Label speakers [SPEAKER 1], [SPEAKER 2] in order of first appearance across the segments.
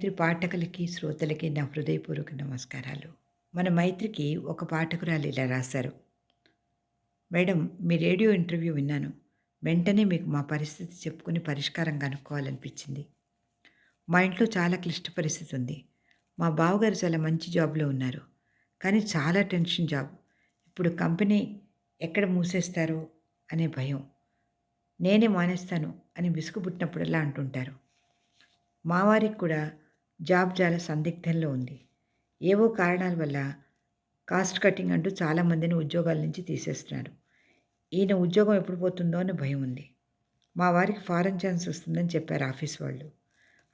[SPEAKER 1] మైత్రి పాఠకులకి శ్రోతలకి నా హృదయపూర్వక నమస్కారాలు. మన మైత్రికి ఒక పాఠకురాలు ఇలా రాశారు. మేడం మీ రేడియో ఇంటర్వ్యూ విన్నాను. వెంటనే మీకు మా పరిస్థితి చెప్పుకుని పరిష్కారం కనుక్కోవాలనిపించింది. మా ఇంట్లో చాలా క్లిష్ట పరిస్థితి ఉంది. మా బావగారు చాలా మంచి జాబ్లో ఉన్నారు. కానీ చాలా టెన్షన్ జాబ్. ఇప్పుడు కంపెనీ ఎక్కడ మూసేస్తారో? అనే భయం. నేనే మానేస్తాను అని విసుగు పుట్టినప్పుడల్లా అంటుంటారు. మా వారికి కూడా జాబ్ చాలా సందిగ్ధంలో ఉంది ఏవో కారణాల వల్ల కాస్ట్ కటింగ్ అంటూ చాలామందిని ఉద్యోగాల నుంచి తీసేస్తున్నారు ఈయన ఉద్యోగం ఎప్పుడు పోతుందో అని భయం ఉంది మా వారికి ఫారెన్ ఛాన్స్ వస్తుందని చెప్పారు ఆఫీస్ వాళ్ళు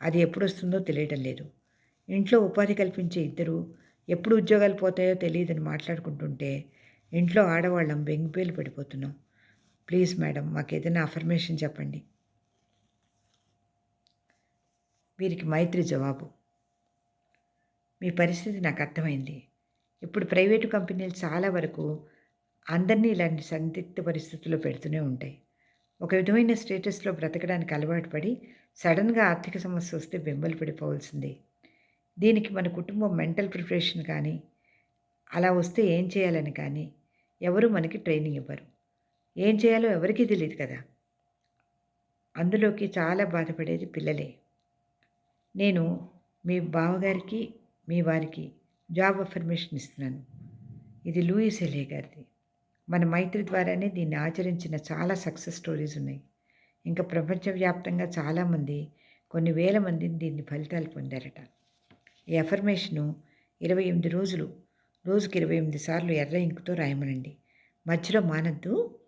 [SPEAKER 1] అది ఎప్పుడు వస్తుందో తెలియడం లేదు ఇంట్లో ఉపాధి కల్పించే ఇద్దరు ఎప్పుడు ఉద్యోగాలు పోతాయో తెలియదని మాట్లాడుకుంటుంటే ఇంట్లో ఆడవాళ్ళం బెంగిపేలు పడిపోతున్నాం ప్లీజ్ మేడం మాకు ఏదైనా అఫర్మేషన్ చెప్పండి వీరికి మైత్రి జవాబు. మీ పరిస్థితి నాకు అర్థమైంది. ఇప్పుడు ప్రైవేటు కంపెనీలు చాలా వరకు అందరినీ ఇలాంటి సందిగ్ధ పరిస్థితుల్లో పెడుతూనే ఉంటాయి. ఒక విధమైన స్టేటస్లో బ్రతకడానికి అలవాటు పడి సడన్గా ఆర్థిక సమస్య వస్తే బెంబలు పడిపోవాల్సిందే. దీనికి మన కుటుంబం మెంటల్ ప్రిపరేషన్ కానీ అలా వస్తే ఏం చేయాలని కానీ ఎవరు మనకి ట్రైనింగ్ ఇవ్వరు. ఏం చేయాలో ఎవరికీ తెలియదు కదా. అందులోకి చాలా బాధపడేది పిల్లలే. నేను మీ బావగారికి మీ వారికి జాబ్ అఫర్మేషన్ ఇస్తున్నాను. ఇది లూయిస్ ఎలే గారిది. మన మైత్రి ద్వారానే దీన్ని ఆచరించిన చాలా సక్సెస్ స్టోరీస్ ఉన్నాయి. ఇంకా ప్రపంచవ్యాప్తంగా చాలామంది కొన్ని వేల మందిని దీన్ని ఫలితాలు పొందారట. ఈ అఫర్మేషను ఇరవై ఎనిమిది రోజులు రోజుకి ఇరవై ఎనిమిది సార్లు ఎర్ర ఇంకుతో రాయమనండి. మధ్యలో మానద్దు.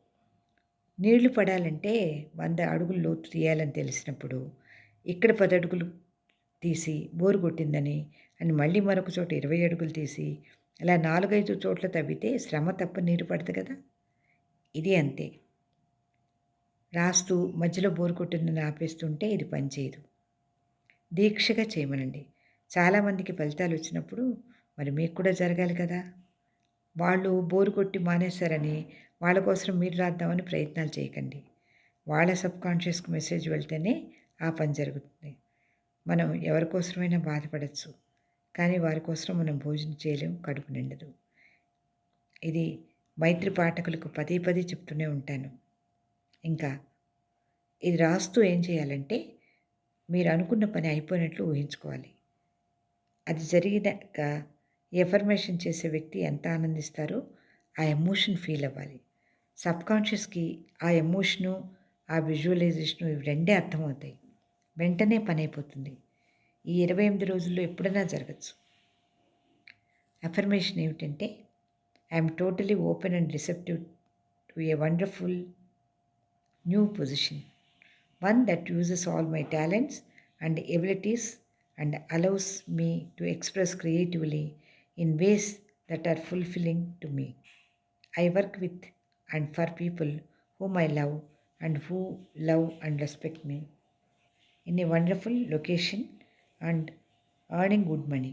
[SPEAKER 1] నీళ్ళు పడాలంటే వంద అడుగులు లోతు తీయాలని తెలిసినప్పుడు ఇక్కడ పది అడుగులు తీసి బోరు కొట్టిందని అని మళ్ళీ మరొక చోట ఇరవై అడుగులు తీసి అలా నాలుగైదు చోట్ల తవ్వితే శ్రమ తప్ప నీరు పడదు కదా? ఇది అంతే. రాస్తూ మధ్యలో బోరు కొట్టిందని ఆపేస్తుంటే ఇది పనిచేయదు దీక్షగా చేయమనండి. చాలామందికి ఫలితాలు వచ్చినప్పుడు మరి మీకు కూడా జరగాలి కదా? వాళ్ళు బోరు కొట్టి మానేశారని వాళ్ళ కోసం మీరు రాద్దామని ప్రయత్నాలు చేయకండి. వాళ్ళ సబ్ కాన్షియస్కి మెసేజ్ వెళ్తేనే ఆ పని జరుగుతుంది. మనం ఎవరికోసమైనా బాధపడచ్చు కానీ వారి కోసం మనం భోజనం చేయలేం కడుపు నిండదు. ఇది మైత్రి పాఠకులకు పదే పదే చెప్తూనే ఉంటాను. ఇంకా ఇది రాస్తూ ఏం చేయాలంటే మీరు అనుకున్న పని అయిపోయినట్లు ఊహించుకోవాలి. అది జరిగినాక ఎఫర్మేషన్ చేసే వ్యక్తి ఎంత ఆనందిస్తారో ఆ ఎమోషన్ ఫీల్ అవ్వాలి. సబ్కాన్షియస్కి ఆ ఎమోషను ఆ విజువలైజేషను ఇవి రెండే అర్థమవుతాయి. వెంటనే పని అయిపోతుంది ఈ ఇరవై ఎనిమిది రోజుల్లో ఎప్పుడైనా జరగచ్చు. అఫర్మేషన్ ఏమిటంటే I'm totally open and receptive to a wonderful new position one that uses all my talents and abilities and allows me to express creatively in ways that are fulfilling to me I work with and for people whom I love and who love and respect me in a wonderful location and earning good money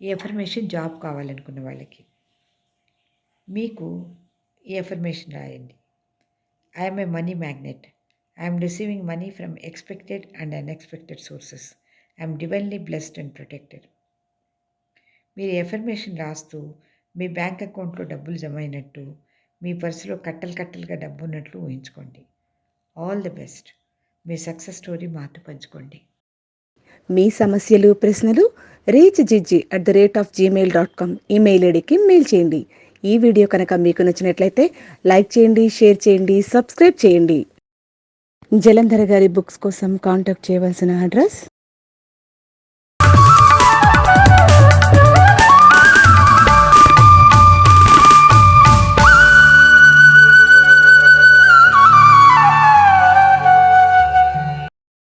[SPEAKER 1] ఈ affirmation job కావాలనుకున్న వాళ్ళకి. మీకు ఈ affirmation రాయండి. I'm a money magnet I'm receiving money from expected and unexpected sources I'm divinely blessed and protected మీరు affirmation రాస్తూ మీ bank అకౌంట్లో డబ్బులు జమ అయినట్టు మీ పర్సులో కట్టలు కట్టలుగా డబ్బు ఉన్నట్లు ఊహించుకోండి. ఆల్ ది బెస్ట్ మీ సక్సెస్ స్టోరీ మాతో పంచుకోండి.
[SPEAKER 2] మీ సమస్యలు ప్రశ్నలు reach జిజ్జి at the rate of Gmail dot com email ఐడికి మెయిల్ చేయండి. ఈ వీడియో కనుక మీకు నచ్చినట్లయితే లైక్ చేయండి షేర్ చేయండి సబ్స్క్రైబ్ చేయండి. జలంధర్ గారి బుక్స్ కోసం కాంటాక్ట్ చేయవలసిన అడ్రస్